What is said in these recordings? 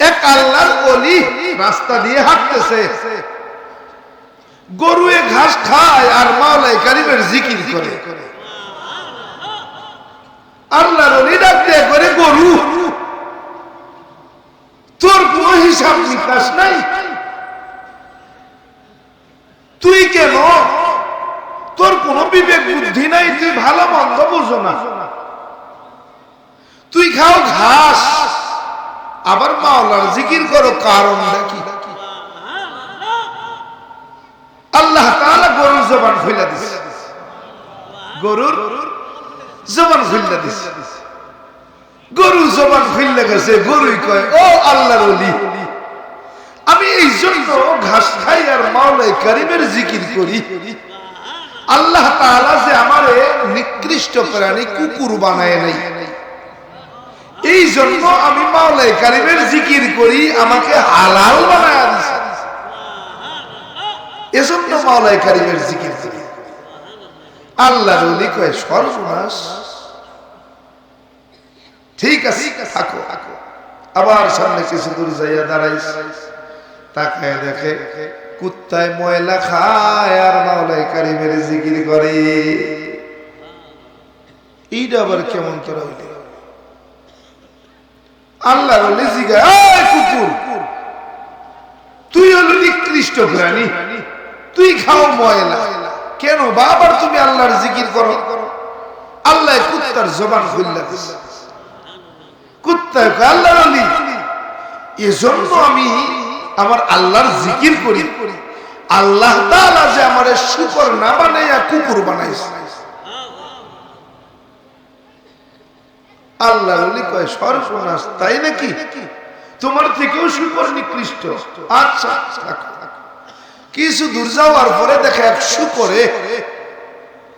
এক আল্লাহর অলি রাস্তা দিয়ে হাঁটতেছে। গরুয়ে ঘাস খায় আর মাওলাই কারিমের জিকির করে। আল্লাহর অলি ডাক দিয়ে করে, গরু, তোর কোন হিসাব নিকাশ নাই? তুই কেন? তোর কোন বিবেক বুদ্ধি নাই? তুই ভালো মন্দ বুঝো না। তুই খাও ঘাস আবার মাওলার জিকির করো, কারণ নাকি আল্লাহ তাআলা গরুর জবান খুলে দিছে। গরুর জবান খুলে দিছে। গরু জবান খুললে গেছে, গরুই কয়, ও আল্লাহর ওলি, আমি এই জন্য ঘাস খাই আর মাওলাই কারিমের জিকির করি। আল্লাহ তাআলা যে আমারে নিকৃষ্ট প্রাণী কুকুর বানায় নাই। এই জন্য আমি মাওলাই কারিমের জিকির করি, আমাকে হালাল বানায় দিছে। এজন্য মাওলাই কারিমের জিকির করি। আল্লাহ রলি কয়, সর্বনাশ। ঠিক আছে, থাকো। আবার সামনে কিছু দূর যাইয়া দাঁড়াইস তাকায় দেখে, কুত্তায় ময়লা খায় আর মাওলাই কারিমের জিকির করে। এইটা আবার কেমন তোরা হইলে? আল্লাহ কুকুর, তুই হলো নিকৃষ্ট প্রাণী তুই খাও ময়লা। কেন বাবার তুমি আল্লাহর জিকির করো? আল্লাহ কুত্তার জবান খুললা আল্লাহর অলি, এজন্য আমি আমার আল্লাহর জিকির করি। আল্লাহ যে আমারে শুকর না বানাইয়া কুকুর বানাইছে। আল্লাহ কয় সর্বনাশ তাই নাকি? তোমার থেকেও শুকর নিকৃষ্ট। আচ্ছা। কিছু দূর যাওয়ার পরে দেখে এক শুকরে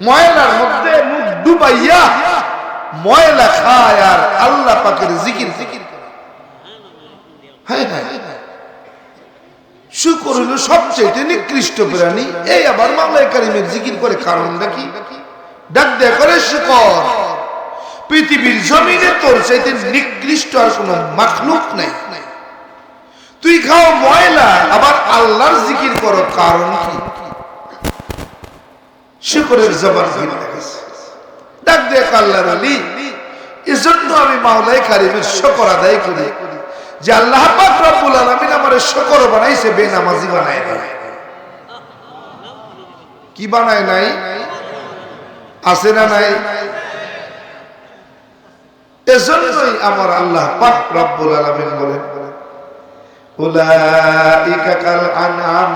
ময়লার মধ্যে মুখ ডুবাইয়া ময়লা খায় আর আল্লাহ পাকের জিকির জিকির করে। হ্যাঁ হ্যাঁ। শুকর সবচেয়ে নিকৃষ্ট প্রাণী। এই আবার মামলায় কারিমের জিকির করে কারণটা কি? ডাক করে শুকর পৃথিবীর জমিনে তোর চাইতে নিকৃষ্ট আর কোন মাখলুক নাই। তুই খাও ময়লা, আবার আল্লাহর জিকির করো, কারণ কি? শুকরের জবান ডাক দেখ আল্লাহর আলী, এজন্য আমি মাওলাই কারিমের শকর আদায় করি যে আল্লাহ পাক রব্বুল আলামিন আমারে শকর বানাইছে, বেনামাজি বানায় নাই। কি বানায় নাই? আছে না নাই? এজন্যই আমার আল্লাহ পাক রব্বুল আলামিন বলেন, উলাইকা কাল আনআম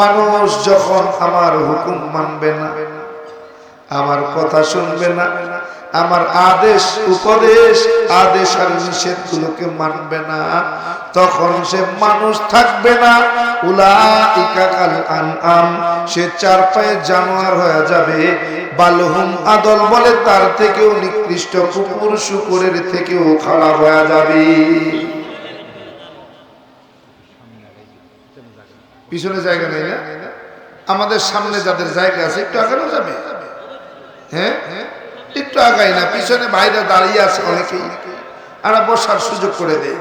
মানুষ যখন আমার হুকুম মানবে না, আমার কথা শুনবে না, আমার আদেশ, উপদেশ, আদেশ আর নিষেধ গুলোকে মানবে না, তখন সে মানুষ থাকবে না। উলাইকা কাল আনআম, সে চার পায়ে জানোয়ার হয়ে যাবে। বালহুম আদল বলে, তার থেকেও নিকৃষ্ট কুকুর শুকুরের থেকেও খারাপ হয়ে যাবে। পিছনে জায়গা নেই না? আমাদের সামনে যাদের জায়গা আছে, একটু আগানো যাবে? হ্যাঁ? একটু আগাই না, পিছনে ভাইরা দাঁড়িয়ে আছে অনেকেই। আমরা বসার সুযোগ করে দেয়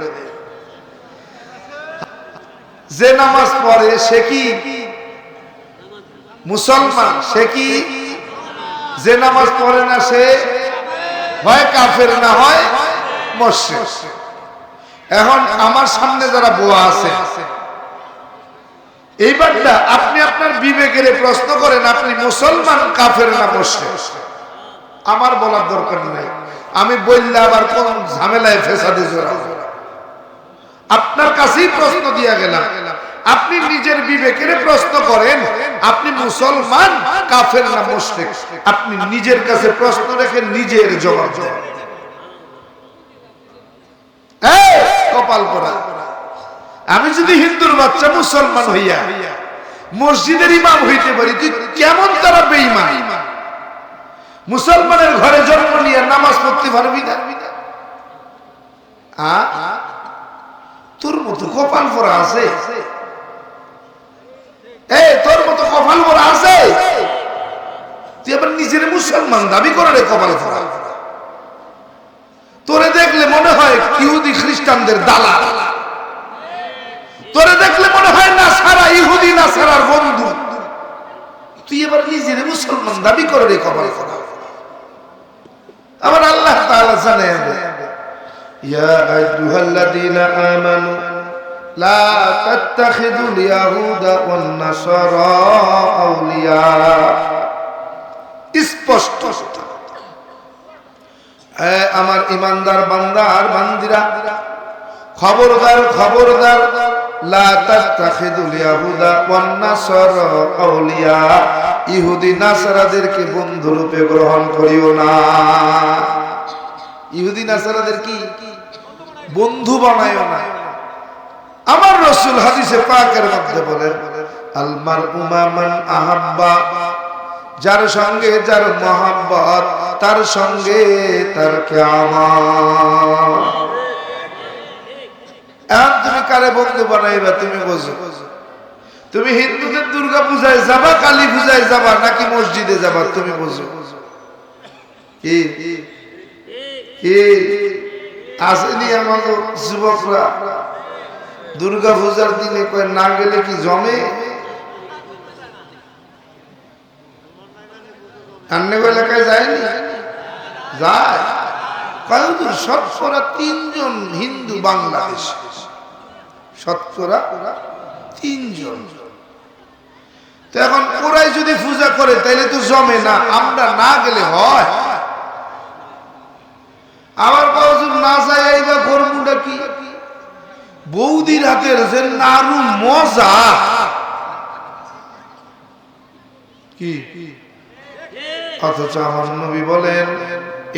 যে নামাজ পড়ে, সে কি মুসলমান? সে কি যে নামাজ পড়ে না সে হয় কাফের, না হয় মসজিদ এখন আমার সামনে যারা বোয়া আছে এইবারটা আপনি আপনার বিবেকের প্রশ্ন করেন, আপনি মুসলমান, কাফের না মুসলিম আমার বলার দরকার নাই। আমি বললে আবার কোন ঝামেলায় ফেসাদে জড়াবো আপনার কাছেই প্রশ্ন দিয়া গেলাম। আপনি নিজের বিবেকের প্রশ্ন করেন, আপনি মুসলমান, কাফের না মুসলিম আপনি নিজের কাছে প্রশ্ন রেখে নিজের জবাব দেন। কপাল পরা আমি যদি হিন্দুর বাচ্চা, মুসলমান হইয়া মসজিদের ইমাম হইতে পারি, তুই কেমন তারা বেইমান মুসলমানের ঘরে জন্ম নিয়ে নামাজ পড়তে পারবি না? তোর মতো কপাল পরা আছে। তোর মতো কপাল পরা আছে? তুই আবার নিজের মুসলমান দাবি করে রে কপাল পরা তোরে দেখলে মনে হয় ইহুদি খ্রিস্টানদের দালা তোরে দেখলে মনে হয় না সারা ইহুদি না সারার বন্ধু। তুই এবার নিজের মুসলমান দাবি করে রে কবল করা আমার আল্লাহ তাআলা জানে ইয়া আইয়ুহাল্লাযীনা আমানু তাত্তাখিদুল ইয়াহুদা ওয়ান নাসারা আউলিয়া। স্পষ্ট আমার ইমানদার বান্দা আর বান্দিরা, খবরদার খবরদার ইহুদি বন্ধু না। ইহুদি কি? বন্ধু বানায়ও না। আমার রসুল হাদিসে পাকের মধ্যে বলেন আলমার উমামান আহাব্বা। যার সঙ্গে যার মহাব্বত, তার সঙ্গে তার তুমি কারে বন্ধু বানাইবা, তুমি বোঝো। তুমি হিন্দুদের দুর্গা পূজায় যাবা, কালী পূজায় যাবা, নাকি মসজিদে যাবা, তুমি বোঝো। আসেনি আমাদের যুবকরা। দুর্গা পূজার দিনে কয়, না গেলে কি জমে? যায়নি? হিন্দু বাংলাদেশ। তিনজন। এখন ওরাই যদি পূজা করে, তাইলে তো জমে না। আমরা না গেলে হয়। আবার না যায় বৌদির হাতের যে নারু মজা। কি? অথচ আমার নবী বলেন,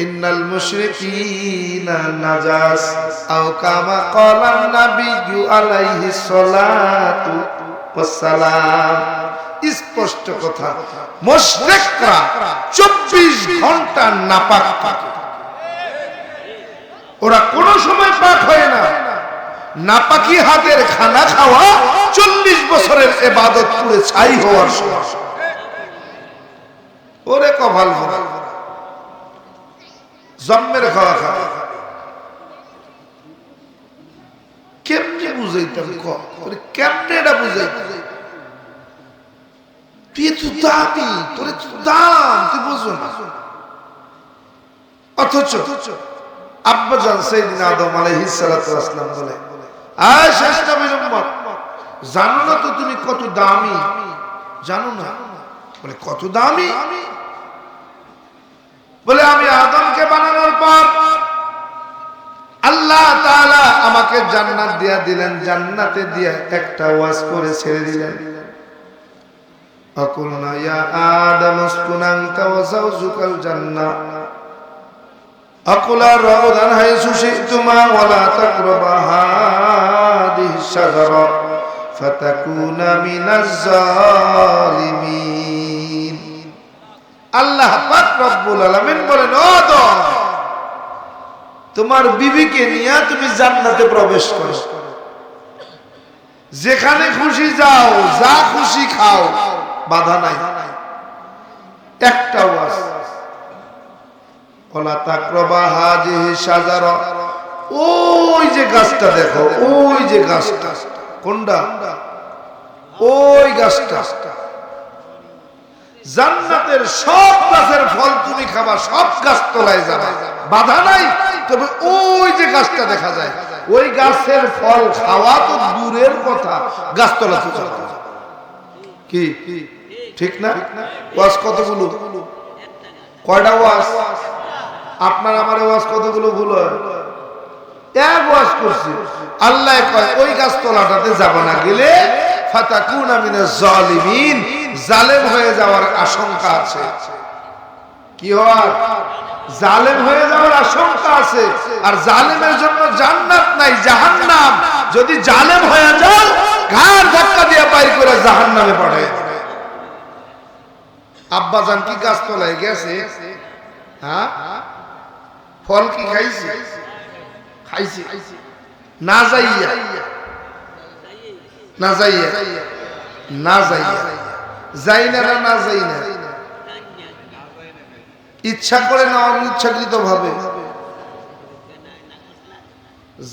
ইন্নাল নাজাস আও কামা আলাইহি সালাতু স্পষ্ট কথা, মুশরিকরা 24 ঘণ্টা নাপাক থাকে। ওরা কোনো সময় পাক হয় না। নাপাকি হাতের খানা খাওয়া চল্লিশ বছরের এবাদত পুরে ছাই হওয়ার ওরে কভাল জন্মের খাওয়া খাওয়া। কেমনে অথচ আব্বাজান সাইদিন আদম আলাইহিস সালাতু ওয়াসসালাম বলে জানো না তো তুমি কত দামি। জানো না? বলে, কত দামি? বলে, আমি আদমকে বানানোর পর আল্লাহ আমাকে জান্নাত দিয়া দিলেন। জান্নাতে দিয়া একটা ওয়াজ করে ছেড়ে দিলেন। অকুলনা ইয়া আদম, উসকুন আনতা ওয়া أقول روضا حيث شئتما ولا تقربا هذه الشجرة فتكون من الظالمين আল্লাহ পাক রব্বুল আলামিন বলেন ও দম তোমার বিবিকে নিয়ে তুমি জান্নাতে প্রবেশ করো যেখানে খুশি যাও যা খুশি খাও বাধা নাই একটাও আছে ওই যে গাছটা দেখো, ওই যে গাছটা। কোনটা? ওই গাছটা জান্নাতের সব গাছের ফল তুমি খাবা, সব গাছ তোলায় যাবা বাধা নাই, তবে ওই যে গাছটা দেখা যায়। ওই গাছের ফল খাওয়া তো দূরের কথা। গাছ তোলা। কি? ঠিক না? ওয়াজ কতগুলো? কয়টা ওয়াজ? আপনার আমার ওয়াজ কতগুলো ভুল এক আল্লাহ কয়, ওই যাব জালেম হয়ে যাওয়ার আশঙ্কা আছে। কি জালেম হয়ে যাওয়ার আশঙ্কা আছে। আর জালেমের জন্য জান্নাত নাই, জাহান্নাম। যদি জালেম হয়ে যাও, ঘাড় ধাক্কা দিয়ে বাইর করে জাহান্নামে পড়ে। আব্বা জান কি গাছ তলায় গেছে? হ্যাঁ? ফল কি খাইছে? খাইছে। না যাইয়া। না যাইয়া। না যাইয়া। যাই না না না যাই না। ইচ্ছা করে না অনিচ্ছাকৃত ভাবে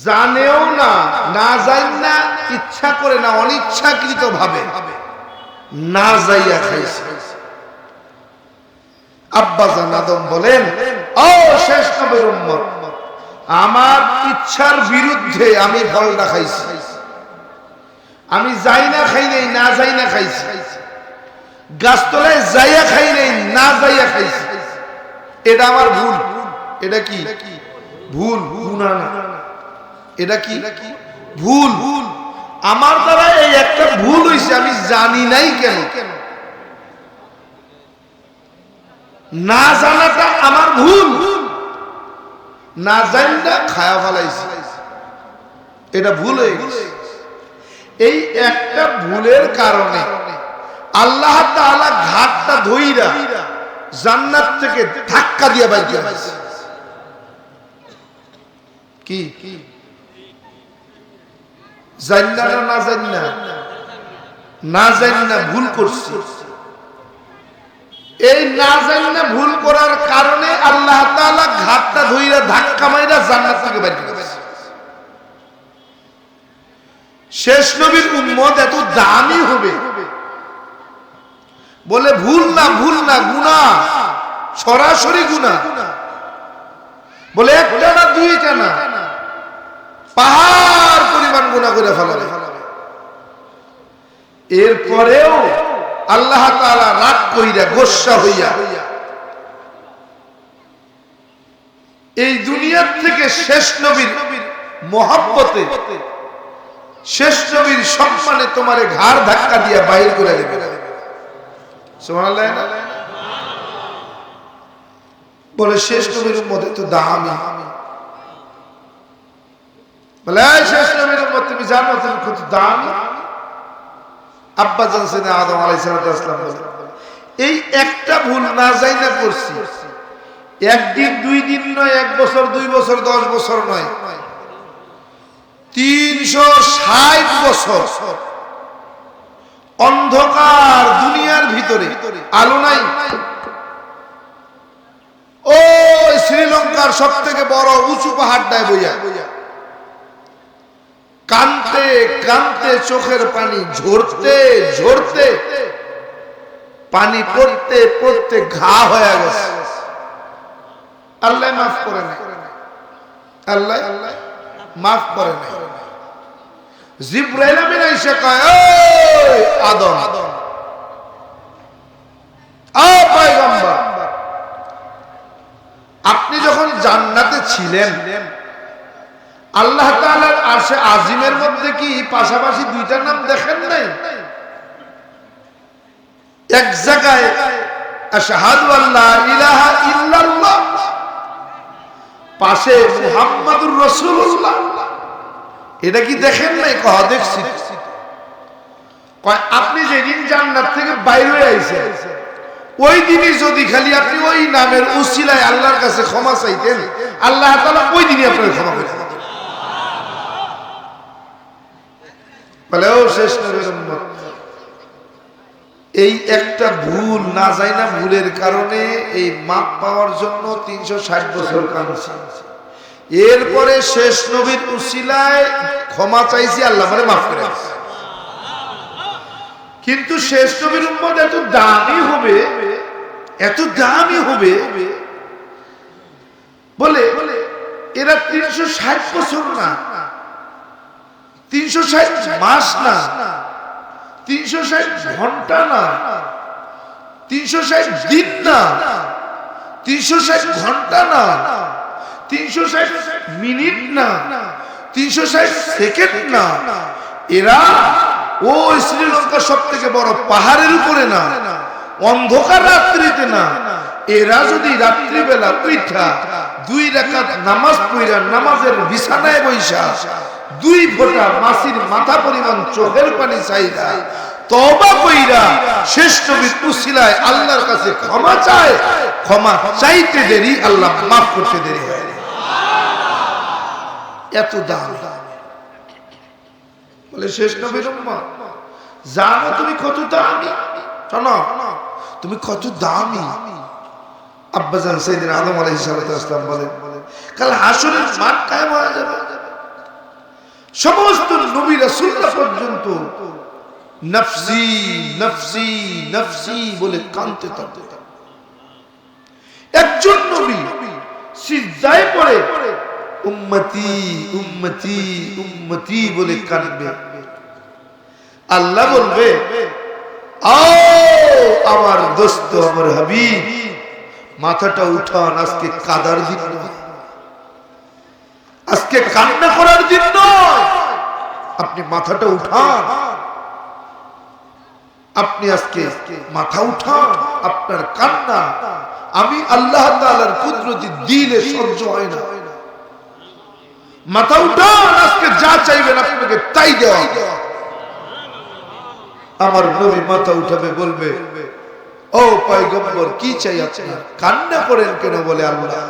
জানেও না না জান না, ইচ্ছা করে না অনিচ্ছাকৃত ভাবে না যাইয়া খাইছে। আব্বাজান আদম বলেন, ও শেষ নবীর উম্মত, আমার ইচ্ছার বিরুদ্ধে আমি ফলটা খাইছি আমি যাই না খাই নাই, না যাই না খাইছি। গাছতলায় যাইয়া খাই নাই, না যাইয়া খাইছি। এটা আমার ভুল। এটা কি? ভুল গুণা না। এটা কি? ভুল। ভুল আমার দ্বারা এই একটা ভুল হয়েছে আমি জানি নাই কেন। না জানাটা আমার ভুল। না জানটা খায়া ফেলাইছি। এটা ভুল হয়ে গেছে। এই একটা ভুলের কারণে আল্লাহ তাআলা ঘাটটা ধইরা জান্নাত থেকে ধাক্কা দিয়ে বাইর দিয়েছে। কি? জান্না না না জান্না? না জান্না, ভুল করছি। এই না জান্না ভুল করার কারণে আল্লাহ ঘাটটা ধইরা ধাক্কা মাইরা জান্নাত থেকে শেষ নবীর উম্মত এত দামি হবে। বলে ভুল না ভুল না গুণা সরাসরি গুণা বলে একটা না দুইটা না, পাহাড় পরিমাণ গুণা করে ফেলাবে। এরপরেও আল্লাহ রাগ কইরা, গোসা হইয়া। এই দুনিয়ার থেকে শেষ নবীর মহাব্বতে, শেষ নবীর সম্মানে তোমারে ঘাড় ধাক্কা দিয়া বাহির করে দেবে। বলে, শেষ নবীর মধ্যে তো দামি। বলে শেষ নবীর তুমি জানো তুমি কত দামি? আব্বা জানসেন আদম আলাইহিস সালাম বলে এই একটা ভুল না যাই না করছি। একদিন দুই দিন নয়, এক বছর দুই বছর, দশ বছর নয়। তিনশো ষাট বছর অন্ধকার দুনিয়ার ভিতরে আলো নাই। ও শ্রীলঙ্কার সব থেকে বড় উঁচু পাহাড়টায় বইয়া কানতে কানতে চোখের পানি, ঝরতে ঝরতে। পানি পড়তে পড়তে ঘা হয়ে গেছে। আল্লাহ মাফ করে নাই আল্লাহ মাফ করে নাই আদম আপনি যখন জান্নাতে ছিলেন আল্লাহ আরশে আজিমের মধ্যে কি পাশাপাশি দুইটার নাম দেখেন নাই? এক জায়গায় পাশে মুহাম্মাদুর রাসূলুল্লাহ। এটা কি দেখেন নাই? কহ, দেখছি। কয়, আপনি যেদিন জান্নাত থেকে বাইরে হয়ে আইছেন, ওই দিনই যদি খালি আপনি ওই নামের উসিলায় আল্লাহর কাছে ক্ষমা চাইতেন, আল্লাহ তাআলা ওই দিনই আপনার ক্ষমা করে দিতেন। শেষ নবীর উম্মত এই একটা ভুল না যায় না ভুলের কারণে এই মাপ পাওয়ার জন্য তিনশো ষাট বছর কাঁদছে এরপরে শেষ নবীর উসিলায় ক্ষমা চাইছি, আল্লাহ মানে মাফ করে কিন্তু শেষ নবীর উম্মত এত দামি হবে, এত দামি হবে বলে, এরা তিনশো ষাট বছর না তিনশো ষাট মাস না। তিনশো ষাট ঘণ্টা না। তিনশো ষাট দিন না। তিনশো ষাট ঘণ্টা না। তিনশো ষাট মিনিট না। তিনশো ষাট সেকেন্ড না। এরা ও শ্রীলঙ্কার সব থেকে বড় পাহাড়ের উপরে না। অন্ধকার রাত্রিতে না। এরা যদি রাত্রিবেলা উঠা দুই রাকাত নামাজ পড়া নামাজের বিছানায় বৈশা দুই ফোঁটা মাসির মাথা পরিমাণ চোখের পানি চাইরা এত দাম। বলে তুমি দামি? তুমি কত দামি? আব্বাজান সাইদিন আদম সালাতু ওয়াসসালাম বলেন, কাল হাসরের মাঠ কায়েম হয়ে যাবে। সমস্ত নবী রাসূলরা পর্যন্ত নফসি নফসি নফসি বলে কাঁদতে থাকতে একজন নবী সিজদায় পড়ে উম্মতি উম্মতি উম্মতি বলে কাঁদবে আল্লাহ বলবে, আও আমার দোস্ত, আমার হাবিব মাথাটা উঠান, আজকে কাদার দিন। আজকে কান্না করার দিন আপনি মাথাটা উঠান। আপনি আজকে মাথা উঠান, আপনার কান্না। আমি আল্লাহ তাআলার কুদরতি দিলে সহ্য হয় না। মাথা উঠান, আজকে যা চাইবেন আপনাকে তাই দেওয়া। আমার নবী মাথা উঠাবে, বলবে ও পয়গম্বর, কি চাই আপনার? কান্না করেন কেন বলে আল্লাহ?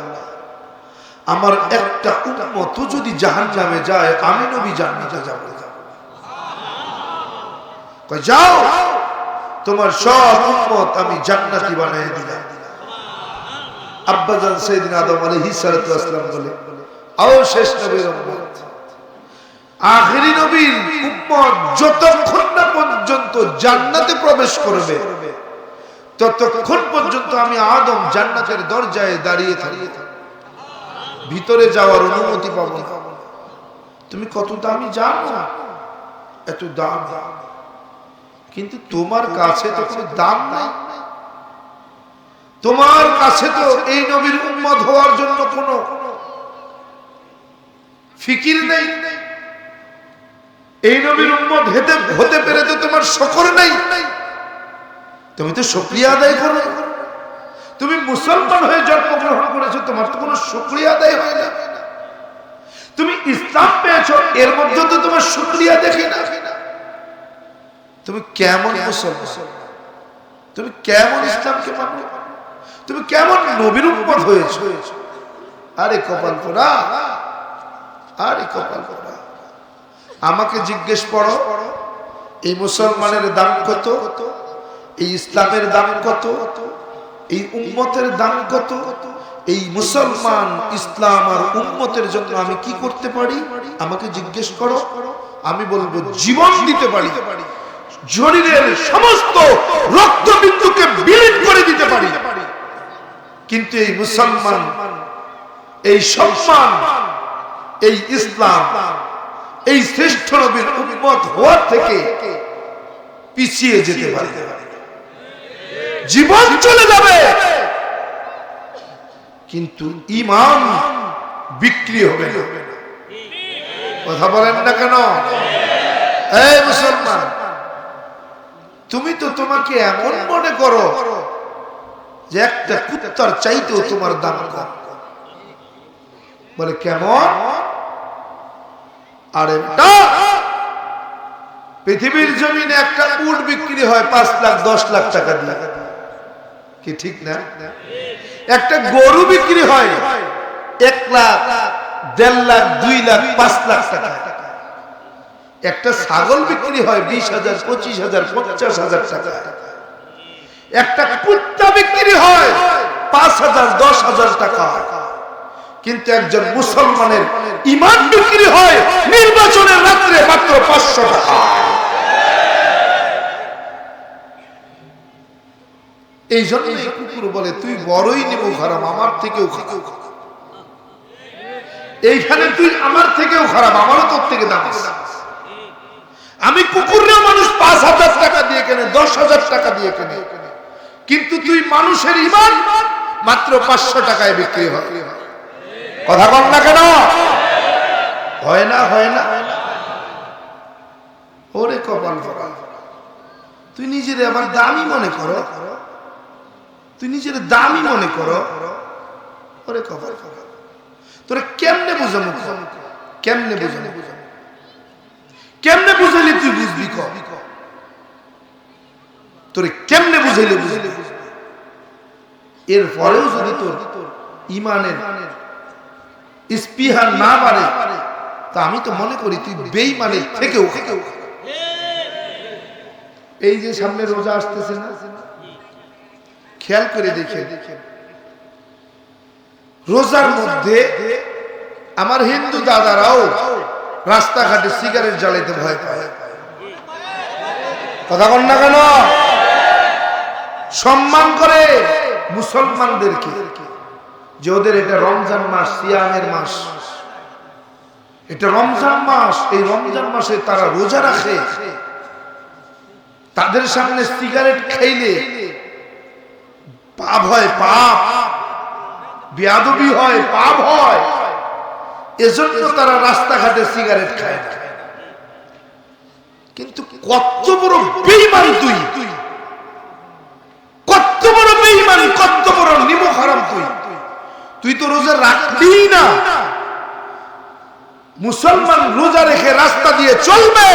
আমার একটা উম্মত যদি জাহান যায়, আমি নবী যাব। যাও! তোমার সব উম্মত আমি জান্নাতি দিলাম। আব্বাজান সেদিন আদম বলে, আও শেষ নবীর নবীর যতক্ষণ না পর্যন্ত জান্নাতে প্রবেশ করবে ততক্ষণ পর্যন্ত আমি আদম জান্নাতের দরজায় দাঁড়িয়ে থাকি ভিতরে যাওয়ার অনুমতি পাবো না। তুমি কত দামি জানো? এত দাম। কিন্তু তোমার কাছে তো কোনো দাম নাই। তোমার কাছে তো এই নবীর উম্মত হওয়ার জন্য কোনো ফিকির নেই। এই নবীর উম্মত হেতে হতে পেরে তো তোমার শকর নেই। তুমি তো শুকরিয়া আদায় করো। তুমি মুসলমান হয়ে জন্মগ্রহণ করেছ, তোমার তো কোনো শুকরিয়া আদায় হয় না। তুমি ইসলাম পেয়েছ, এর মধ্যে তো তোমার শুকরিয়া দেখি না। তুমি কেমন মুসলমান? তুমি কেমন ইসলামকে মানো? তুমি কেমন নবীর উম্মত হয়েছো? আরে কপাল পোড়া। আরে কপাল পোড়া। আমাকে জিজ্ঞেস করো, এই মুসলমানের দাম কত? এই ইসলামের দাম কত? এই উম্মতের দাম কত? এই মুসলমান ইসলাম আর উম্মতের জন্য আমি কি করতে পারি? আমাকে জিজ্ঞেস করো। আমি বলব, জীবন দিতে পারি। শরীরের সমস্ত রক্তবিন্দুকে বিলীন করে দিতে পারি। কিন্তু এই মুসলমান, এই সম্মান, এই ইসলাম, এই শ্রেষ্ঠ নবীর উন্মত হওয়ার থেকে পিছিয়ে যেতে পারে। জীবন চলে যাবে। কিন্তু ইমান বিক্রি হবে না। কথা বলেন না কেন? মুসলমান, তুমি তো তোমাকে এমন মনে করো যে একটা কুত্তার চাইতেও তোমার দাম কম। বলে, কেমন? আরে না পৃথিবীর জমিনে একটা উট বিক্রি হয় পাঁচ লাখ, দশ লাখ টাকা দিয়ে। কি ঠিক না? একটা গরু বিক্রি হয় এক লাখ, দেড় লাখ, দুই লাখ, পাঁচ লাখ টাকা। একটা ছাগল বিক্রি হয় বিশ হাজার, পঁচিশ হাজার, পঞ্চাশ হাজার টাকা। একটা কুত্তা বিক্রি হয় পাঁচ হাজার, দশ হাজার টাকা। কিন্তু একজন মুসলমানের ইমান বিক্রি হয় নির্বাচনের রাত্রে মাত্র পাঁচশো টাকা। এই জন্য এই কুকুর বলে, তুই বড়ই নিব খারাপ, আমার থেকেও খারাপ। এইখানে তুই আমার থেকেও খারাপ, আমারও তোর থেকে দাম। আমি কুকুরেও মানুষ পাঁচ হাজার টাকা দিয়ে কেনে, দশ হাজার টাকা দিয়ে কেনে। কিন্তু তুই মানুষের ইমান মাত্র পাঁচশো টাকায় বিক্রি হয়। কথা বল না কেন? হয় না হয় না। ওরে কপাল তুই নিজের আবার দামি মনে করো। তুই নিজের দামি মনে করো। ওরে তোরে কেমনে কেমনে কেমনে তুই বুঝবি তোরে কেমনে বুঝলি এর পরেও যদি তোর ইমানের স্পিহার না বাড়ে, তা আমি তো মনে করি তুই বেইমানের থেকেও থেকেও এই যে সামনে রোজা আসতেছে না? খেয়াল করে দেখে রোজার মধ্যে আমার হিন্দু দাদারাও রাস্তাঘাটে সিগারেট জ্বালাইতে ভয় পায়। কথা কন না কেন? সম্মান করে মুসলমানদেরকে। যে ওদের এটা রমজান মাস সিয়ামের মাস। এটা রমজান মাস এই রমজান মাসে তারা রোজা রাখে। তাদের সামনে সিগারেট খাইলে পাপ হয় পাপ। বেয়াদবি হয়, পাপ হয়। এজন্য তারা রাস্তাঘাটে সিগারেট খায় না। কিন্তু কত বড় বেইমান তুই। কত বড় বেইমান, কত বড় নিমক হারাম তুই। তুই তো রোজা রাখবি না। মুসলমান রোজা রেখে রাস্তা দিয়ে চলবে,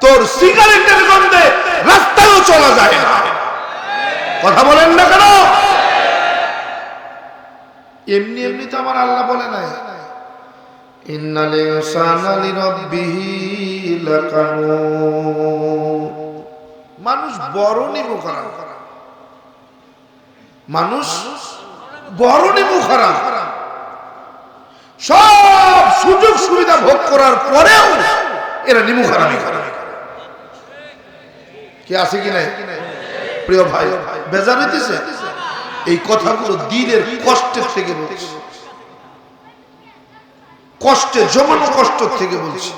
তোর সিগারেটের গন্ধে রাস্তায়ও চলা যায় না। কথা বলেন না কেন? এমনি এমনি তো আমার আল্লাহ বলে নাই। মানুষ বড় নিমু খারাপ মানুষ বড় নিমু খারাপ সব সুযোগ সুবিধা ভোগ করার পরেও এরা নিমু খারাপই করে কি আছে কি নাই? প্রিয় ভাই, বেজার হইতেছে? এই কথাগুলো দিনের কষ্টের থেকে বলছি। কষ্টে জমানো কষ্ট থেকে বলছি।